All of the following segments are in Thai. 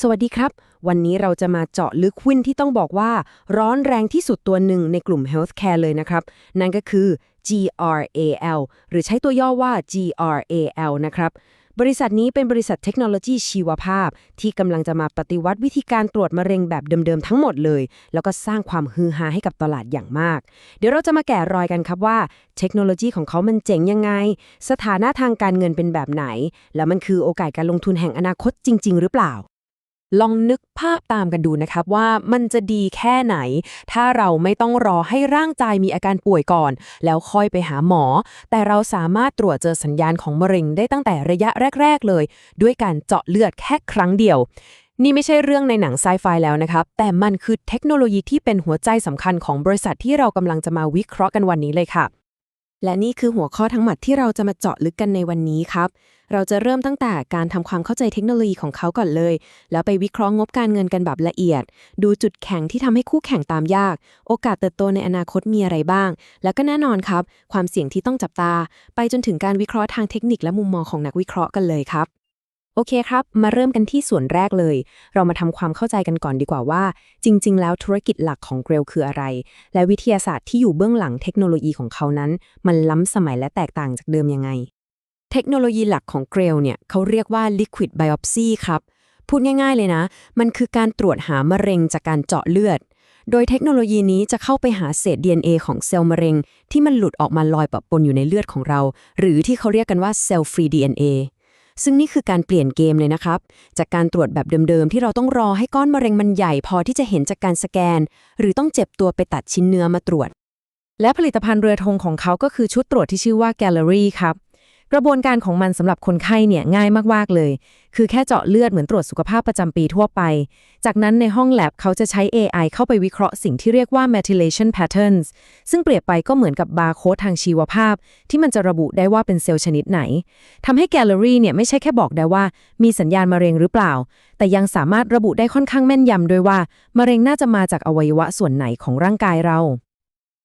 สวัสดีครับ วันนี้เราจะมาเจาะลึกหุ้นที่ต้องบอกว่า ร้อนแรงที่สุดตัวหนึ่งในกลุ่ม Healthcare เลยนะครับ นั่นก็คือ GRAL หรือใช้ตัวย่อว่า GRAL นะครับ บริษัทนี้เป็นบริษัทเทคโนโลยีชีวภาพ ที่กำลังจะมาปฏิวัติวิธีการตรวจมะเร็งแบบเดิม ๆ ทั้งหมดเลย แล้วก็สร้างความฮือฮาให้กับตลาดอย่างมาก เดี๋ยวเราจะมาแกะรอยกันครับว่า เทคโนโลยีของเขามันเจ๋งยังไง สถานะทางการเงินเป็นแบบไหน แล้วมันคือโอกาสการลงทุนแห่งอนาคตจริง ๆ หรือเปล่า ลองนึกภาพตามกันดูนะครับว่ามันจะดีแค่ไหน ถ้าเราไม่ต้องรอให้ร่างกายมีอาการป่วยก่อน แล้วค่อยไปหาหมอ แต่เราสามารถตรวจเจอสัญญาณของมะเร็งได้ตั้งแต่ระยะแรก ๆ เลย ด้วยการเจาะเลือดแค่ครั้งเดียว นี่ไม่ใช่เรื่องในหนังไซไฟแล้วนะครับ แต่มันคือเทคโนโลยีที่เป็นหัวใจสำคัญของบริษัทที่เรากำลังจะมาวิเคราะห์กันวันนี้เลยค่ะ และนี่คือหัวข้อทั้งหมดที่เราจะมาเจาะลึกกันในวันนี้ครับ เราจะเริ่มตั้งแต่การทำความเข้าใจเทคโนโลยีของเขาก่อนเลย แล้วไปวิเคราะห์งบการเงินกันแบบละเอียด ดูจุดแข็งที่ทำให้คู่แข่งตามยาก โอกาสเติบโตในอนาคตมีอะไรบ้าง แล้วก็แน่นอนครับ ความเสี่ยงที่ต้องจับตา ไปจนถึงการวิเคราะห์ทางเทคนิคและมุมมองของนักวิเคราะห์กันเลยครับโอเคครับ มาเริ่มกันที่ส่วนแรกเลย เรามาทำความเข้าใจกันก่อนดีกว่าว่า จริง ๆ แล้วธุรกิจหลักของเกรลคืออะไร และวิทยาศาสตร์ที่อยู่เบื้องหลังเทคโนโลยีของเขานั้น มันล้ำสมัยและแตกต่างจากเดิมยังไง เทคโนโลยีหลักของเกรลเนี่ยเขาเรียกว่า liquid biopsy ครับ พูดง่ายๆเลยนะ มันคือการตรวจหามะเร็งจากการเจาะเลือด โดยเทคโนโลยีนี้จะเข้าไปหาเศษ DNA ของเซลล์มะเร็ง ที่มันหลุดออกมาลอยปะปนอยู่ในเลือดของเรา หรือที่เขาเรียกกันว่า cell free DNA ซึ่งนี่คือการเปลี่ยนเกมเลยนะครับ จากการตรวจแบบเดิมๆ ที่เราต้องรอให้ก้อนมะเร็งมันใหญ่พอที่จะเห็นจากการสแกน หรือต้องเจ็บตัวไปตัดชิ้นเนื้อมาตรวจ และผลิตภัณฑ์เรือธงของเขาก็คือชุดตรวจที่ชื่อว่า Gallery ครับ กระบวนการของมันสำหรับคนไข้เนี่ยง่ายมากๆเลย คือแค่เจาะเลือดเหมือนตรวจสุขภาพประจำปีทั่วไป จากนั้นในห้องแลบเขาจะใช้ AI เข้าไปวิเคราะห์สิ่งที่เรียกว่า methylation patterns ซึ่งเปรียบไปก็เหมือนกับบาร์โค้ดทางชีวภาพ ที่มันจะระบุได้ว่าเป็นเซลล์ชนิดไหนทำให้ Gallery เนี่ยไม่ใช่แค่บอกได้ว่า มีสัญญาณมะเร็งหรือเปล่า แต่ยังสามารถระบุได้ค่อนข้างแม่นยำด้วยว่ามะเร็งน่าจะมาจากอวัยวะส่วนไหนของร่างกายเรา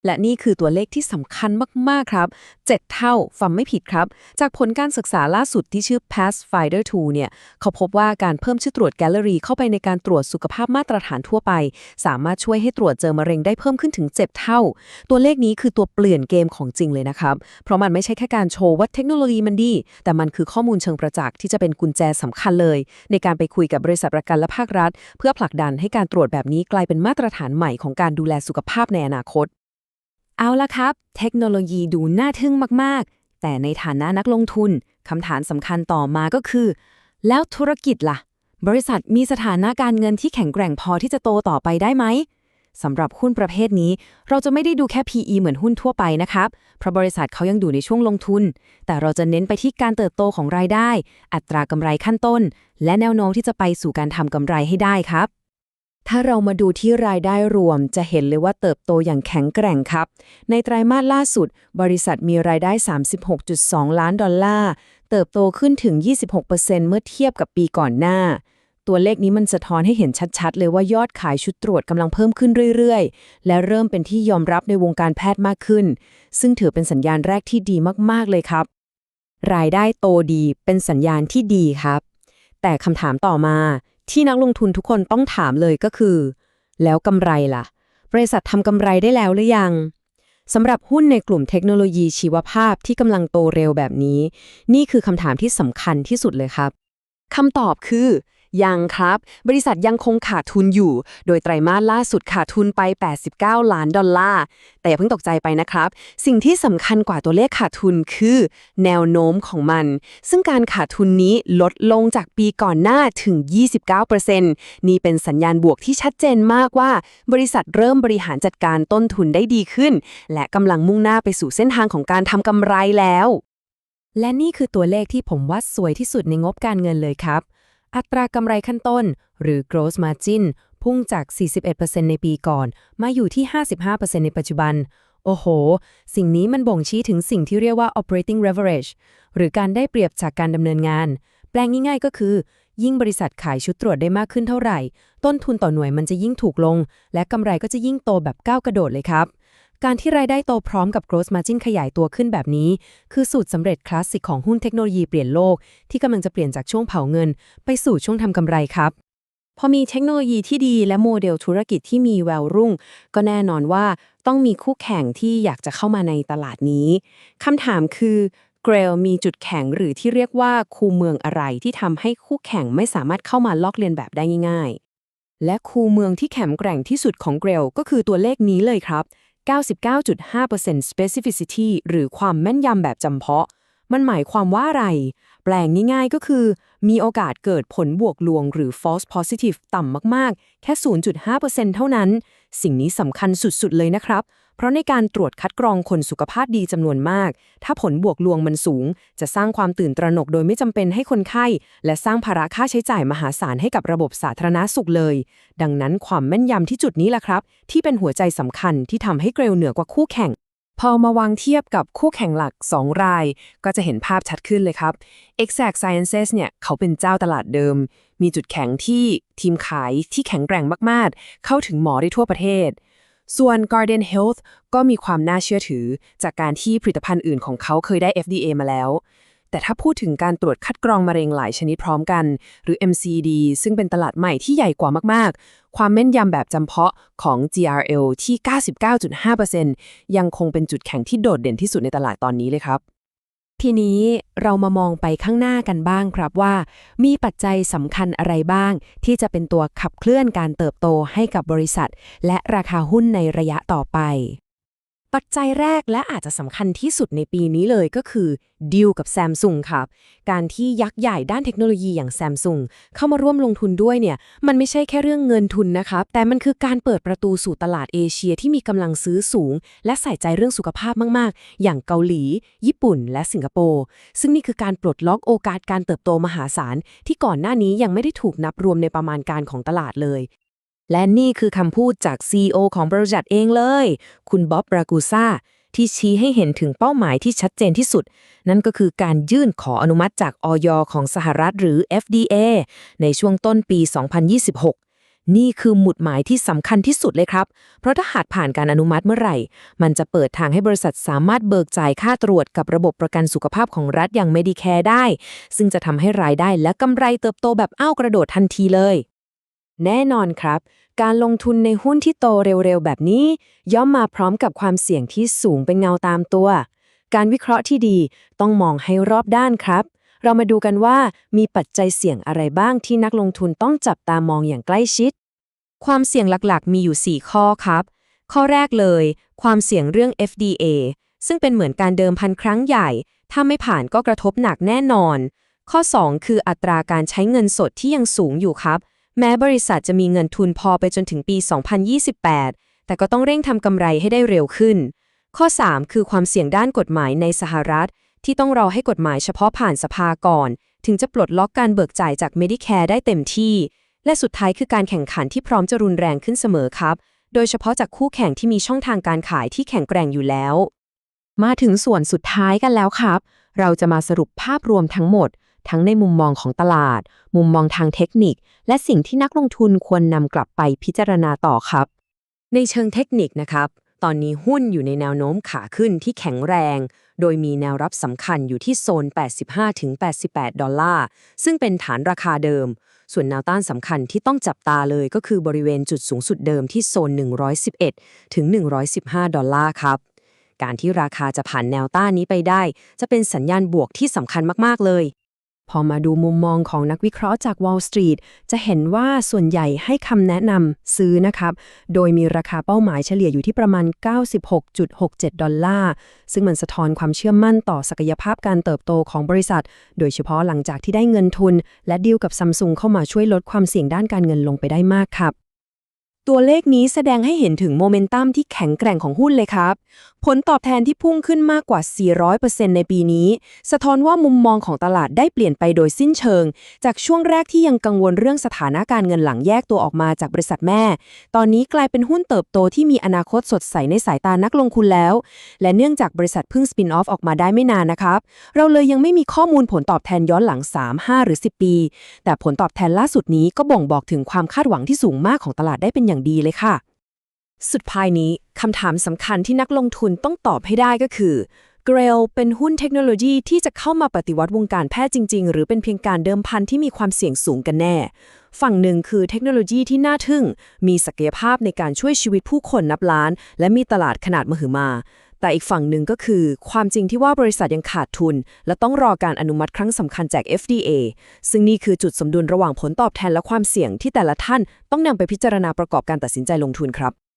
และนี่คือตัวเลขที่สำคัญมาก ๆ ครับ 7 เท่าฟังไม่ผิดครับ จากผลการศึกษาล่าสุดที่ชื่อ Pathfinder 2 เนี่ย เขาพบว่าการเพิ่มชื่อตรวจแกลเลอรี่เข้าไปในการตรวจสุขภาพมาตรฐานทั่วไป สามารถช่วยให้ตรวจเจอมะเร็งได้เพิ่มขึ้นถึง 7 เท่า ตัวเลขนี้คือตัวเปลี่ยนเกมของจริงเลยนะครับ เพราะมันไม่ใช่แค่การโชว์ว่าเทคโนโลยีมันดี แต่มันคือข้อมูลเชิงประจักษ์ที่จะเป็นกุญแจสำคัญเลย ในการไปคุยกับบริษัทประกันและภาครัฐ เพื่อผลักดันให้การตรวจแบบนี้กลายเป็นมาตรฐานใหม่ของการดูแลสุขภาพในอนาคต เอาละครับ เทคโนโลยีดูน่าทึ่งมาก ๆ แต่ในฐานะนักลงทุนคำถามสำคัญต่อมาก็คือ แล้วธุรกิจล่ะ บริษัทมีสถานะการเงินที่แข็งแกร่งพอที่จะโตต่อไปได้ไหมสำหรับหุ้นประเภทนี้ เราจะไม่ได้ดูแค่ PE เหมือนหุ้นทั่วไปนะครับ เพราะบริษัทเขายังอยู่ในช่วงลงทุน แต่เราจะเน้นไปที่การเติบโตของรายได้ อัตรากำไรขั้นต้น และแนวโน้มที่จะไปสู่การทำกำไรให้ได้ครับ ถ้าเรามาดูที่รายได้รวม จะเห็นเลยว่าเติบโตอย่างแข็งแกร่งครับ ในไตรมาสล่าสุด บริษัทมีรายได้ 36.2 ล้านดอลลาร์ เติบโตขึ้นถึง 26%เมื่อเทียบกับปีก่อนหน้า ตัวเลขนี้มันสะท้อนให้เห็นชัดๆ เลยว่ายอดขายชุดตรวจกำลังเพิ่มขึ้นเรื่อยๆ และเริ่มเป็นที่ยอมรับในวงการแพทย์มากขึ้น ซึ่งถือเป็นสัญญาณแรกที่ดีมากๆเลยครับ รายได้โตดีเป็นสัญญาณที่ดีครับ แต่คำถามต่อมา ที่นักลงทุนทุกคนต้องถามเลยก็คือ แล้วกำไรล่ะ บริษัททำกำไรได้แล้วหรือยังสำหรับหุ้นในกลุ่มเทคโนโลยีชีวภาพที่กำลังโตเร็วแบบนี้ นี่คือคำถามที่สำคัญที่สุดเลยครับคำตอบคือ ยังครับ บริษัทยังคงขาดทุนอยู่ โดยไตรมาสล่าสุดขาดทุนไป 89 ล้านดอลลาร์ แต่อย่าเพิ่งตกใจไปนะครับ สิ่งที่สำคัญกว่าตัวเลขขาดทุนคือ แนวโน้มของมัน ซึ่งการขาดทุนนี้ลดลงจากปีก่อนหน้าถึง 29%นี่เป็นสัญญาณบวกที่ชัดเจนมากว่า บริษัทเริ่มบริหารจัดการต้นทุนได้ดีขึ้น และกำลังมุ่งหน้าไปสู่เส้นทางของการทำกำไรแล้วและนี่คือตัวเลขที่ผมว่าสวยที่สุดในงบการเงินเลยครับ อัตรากำไรขั้นต้น หรือ gross margin พุ่งจาก 41%ในปีก่อน มาอยู่ที่ 55%ในปัจจุบัน โอ้โห สิ่งนี้มันบ่งชี้ถึงสิ่งที่เรียกว่า operating leverage หรือการได้เปรียบจากการดำเนินงาน แปลงง่ายๆก็คือ ยิ่งบริษัทขายชุดตรวจได้มากขึ้นเท่าไหร่ ต้นทุนต่อหน่วยมันจะยิ่งถูกลง และกำไรก็จะยิ่งโตแบบก้าวกระโดดเลยครับ การที่รายได้โตพร้อมกับ gross margin ขยายตัวขึ้นแบบนี้ คือสูตรสำเร็จคลาสสิกของหุ้นเทคโนโลยีเปลี่ยนโลก ที่กำลังจะเปลี่ยนจากช่วงเผาเงิน ไปสู่ช่วงทำกำไรครับพอมีเทคโนโลยีที่ดีและโมเดลธุรกิจที่มีแววรุ่ง ก็แน่นอนว่าต้องมีคู่แข่งที่อยากจะเข้ามาในตลาดนี้คำถามคือเกรลมีจุดแข็งหรือที่เรียกว่าคูเมืองอะไรที่ทำให้คู่แข่งไม่สามารถเข้ามาลอกเลียนแบบได้ง่าย ๆ และคูเมืองที่แข็งแกร่งที่สุดของเกรลก็คือตัวเลขนี้เลยครับ 99.5% specificity หรือความแม่นยำแบบจำเพาะ มันหมายความว่าอะไร แปลงง่ายๆก็คือ มีโอกาสเกิดผลบวกลวง หรือ false positive ต่ำมากๆ แค่ 0.5%เท่านั้น สิ่งนี้สำคัญสุดๆเลยนะครับ เพราะในการตรวจคัดกรองคนสุขภาพดีจำนวนมาก ถ้าผลบวกลวงมันสูง จะสร้างความตื่นตระหนกโดยไม่จำเป็นให้คนไข้ และสร้างภาระค่าใช้จ่ายมหาศาลให้กับระบบสาธารณาสุขเลย ดังนั้นความแม่นยำที่จุดนี้แหละครับ ที่เป็นหัวใจสำคัญที่ทำให้เกรลเหนือกว่าคู่แข่งพอมาวางเทียบกับคู่แข่งหลัก 2 ราย ก็จะเห็นภาพชัดขึ้นเลยครับ Exact Sciences เนี่ยเขาเป็นเจ้าตลาดเดิม มีจุดแข็งที่ทีมขายที่แข็งแกร่งมาก ๆ เข้าถึงหมอได้ทั่วประเทศ ส่วน Guardian Health ก็มีความน่าเชื่อถือ จากการที่ผลิตภัณฑ์อื่นของเขาเคยได้ FDA มาแล้ว แต่ถ้าพูดถึงการตรวจคัดกรองมะเร็งหลายชนิดพร้อมกัน หรือ MCD ซึ่งเป็นตลาดใหม่ที่ใหญ่กว่ามากๆ ความแม่นยำแบบจำเพาะของ GRL ที่ 99.5%ยังคงเป็นจุดแข็งที่โดดเด่นที่สุดในตลาดตอนนี้เลยครับ ทีนี้เรามามองไปข้างหน้ากันบ้างครับว่า มีปัจจัยสำคัญอะไรบ้าง ที่จะเป็นตัวขับเคลื่อนการเติบโตให้กับบริษัท และราคาหุ้นในระยะต่อไป ปัจจัยแรกและอาจจะสำคัญที่สุดในปีนี้เลยก็คือดีลกับแซมซุงครับ การที่ยักษ์ใหญ่ด้านเทคโนโลยีอย่างแซมซุงเข้ามาร่วมลงทุนด้วยเนี่ย มันไม่ใช่แค่เรื่องเงินทุนนะครับ แต่มันคือการเปิดประตูสู่ตลาดเอเชียที่มีกำลังซื้อสูง และใส่ใจเรื่องสุขภาพมากๆ อย่างเกาหลี ญี่ปุ่น และสิงคโปร์ ซึ่งนี่คือการปลดล็อกโอกาสการเติบโตมหาศาลที่ก่อนหน้านี้ยังไม่ได้ถูกนับรวมในประมาณการของตลาดเลย และนี่คือคำพูดจาก CEO ของบริษัทเองเลย คุณบ๊อบรากูซาที่ชี้ให้เห็นถึงเป้าหมายที่ชัดเจนที่สุด นั่นก็คือการยื่นขออนุมัติจากออยของสหรัฐหรือ FDA ในช่วงต้นปี 2026นี่คือหมุดหมายที่สำคัญที่สุดเลยครับ เพราะถ้าหากผ่านการอนุมัติเมื่อไหร่ มันจะเปิดทางให้บริษัทสามารถเบิกจ่ายค่าตรวจกับระบบประกันสุขภาพของรัฐอย่าง Medicare ได้ ซึ่งจะทำให้รายได้และกำไรเติบโตแบบอ้าวกระโดดทันทีเลย แน่นอนครับ การลงทุนในหุ้นที่โตเร็วๆ แบบนี้ ย่อมมาพร้อมกับความเสี่ยงที่สูงเป็นเงาตามตัว การวิเคราะห์ที่ดีต้องมองให้รอบด้านครับ เรามาดูกันว่ามีปัจจัยเสี่ยงอะไรบ้างที่นักลงทุนต้องจับตามองอย่างใกล้ชิด ความเสี่ยงหลักๆ มีอยู่ 4 ข้อครับ ข้อแรกเลย ความเสี่ยงเรื่อง FDA ซึ่งเป็นเหมือนการเดิมพันครั้งใหญ่ ถ้าไม่ผ่านก็กระทบหนักแน่นอน ข้อ 2 คืออัตราการใช้เงินสดที่ยังสูงอยู่ครับ แม้บริษัทจะมีเงินทุนพอไปจนถึงปี 2028 แต่ก็ต้องเร่งทำกำไรให้ได้เร็วขึ้น ข้อ 3 คือความเสี่ยงด้านกฎหมายในสหรัฐ ที่ต้องรอให้กฎหมายเฉพาะผ่านสภาก่อน ถึงจะปลดล็อกการเบิกจ่ายจาก Medicare ได้เต็มที่ และสุดท้ายคือการแข่งขันที่พร้อมจะรุนแรงขึ้นเสมอครับ โดยเฉพาะจากคู่แข่งที่มีช่องทางการขายที่แข็งแกร่งอยู่แล้ว มาถึงส่วนสุดท้ายกันแล้วครับ เราจะมาสรุปภาพรวมทั้งหมด ทั้งในมุมมองของตลาด มุมมองทางเทคนิค และสิ่งที่นักลงทุนควรนำกลับไปพิจารณาต่อครับ ในเชิงเทคนิคนะครับ ตอนนี้หุ้นอยู่ในแนวโน้มขาขึ้นที่แข็งแรง โดยมีแนวรับสำคัญอยู่ที่โซน 85-88 ดอลลาร์ ซึ่งเป็นฐานราคาเดิม ส่วนแนวต้านสำคัญที่ต้องจับตาเลยก็คือบริเวณจุดสูงสุดเดิมที่โซน 111 ถึง 115 ดอลลาร์ครับการที่ราคาจะผ่านแนวต้านนี้ไปได้ จะเป็นสัญญาณบวกที่สำคัญมาก ๆ เลย พอมาดูมุมมองของนักวิเคราะห์จาก Wall Street จะเห็นว่าส่วนใหญ่ให้คำแนะนำซื้อนะครับ โดยมีราคาเป้าหมายเฉลี่ยอยู่ที่ประมาณ 96.67 ดอลลาร์ ซึ่งมันสะท้อนความเชื่อมั่นต่อศักยภาพการเติบโตของบริษัท โดยเฉพาะหลังจากที่ได้เงินทุน และดีลกับซัมซุงเข้ามาช่วยลดความเสี่ยงด้านการเงินลงไปได้มากครับ ตัวเลขนี้แสดงให้เห็นถึงโมเมนตัมที่แข็งแกร่งของหุ้นเลยครับ ผลตอบแทนที่พุ่งขึ้นมากกว่า 400%ในปีนี้ สะท้อนว่ามุมมองของตลาดได้เปลี่ยนไปโดยสิ้นเชิง จากช่วงแรกที่ยังกังวลเรื่องสถานะการเงินหลังแยกตัวออกมาจากบริษัทแม่ ตอนนี้กลายเป็นหุ้นเติบโตที่มีอนาคตสดใสในสายตานักลงทุนแล้ว และเนื่องจากบริษัทเพิ่งสปินออฟออกมาได้ไม่นานนะครับ เราเลยยังไม่มีข้อมูลผลตอบแทนย้อนหลัง 3 5 หรือ 10 ปี แต่ผลตอบแทนล่าสุดนี้ก็บ่งบอกถึงความคาดหวังที่สูงมากของตลาดได้เป็นอย่างอย่างดีเลยค่ะ สุดท้ายนี้คำถามสำคัญที่นักลงทุนต้องตอบให้ได้ก็คือเกรลเป็นหุ้นเทคโนโลยีที่จะเข้ามาปฏิวัติวงการแพทย์จริง ๆ หรือเป็นเพียงการเดิมพันที่มีความเสี่ยงสูงกันแน่ ฝั่งหนึ่งคือเทคโนโลยีที่น่าทึ่ง มีศักยภาพในการช่วยชีวิตผู้คนนับล้าน และมีตลาดขนาดมหึมา แต่อีกฝั่งหนึ่งก็คือ ความจริงที่ว่าบริษัทยังขาดทุน และต้องรอการอนุมัติครั้งสำคัญจาก FDA ซึ่งนี่คือจุดสมดุลระหว่างผลตอบแทนและความเสี่ยงที่แต่ละท่านต้องนำไปพิจารณาประกอบการตัดสินใจลงทุนครับ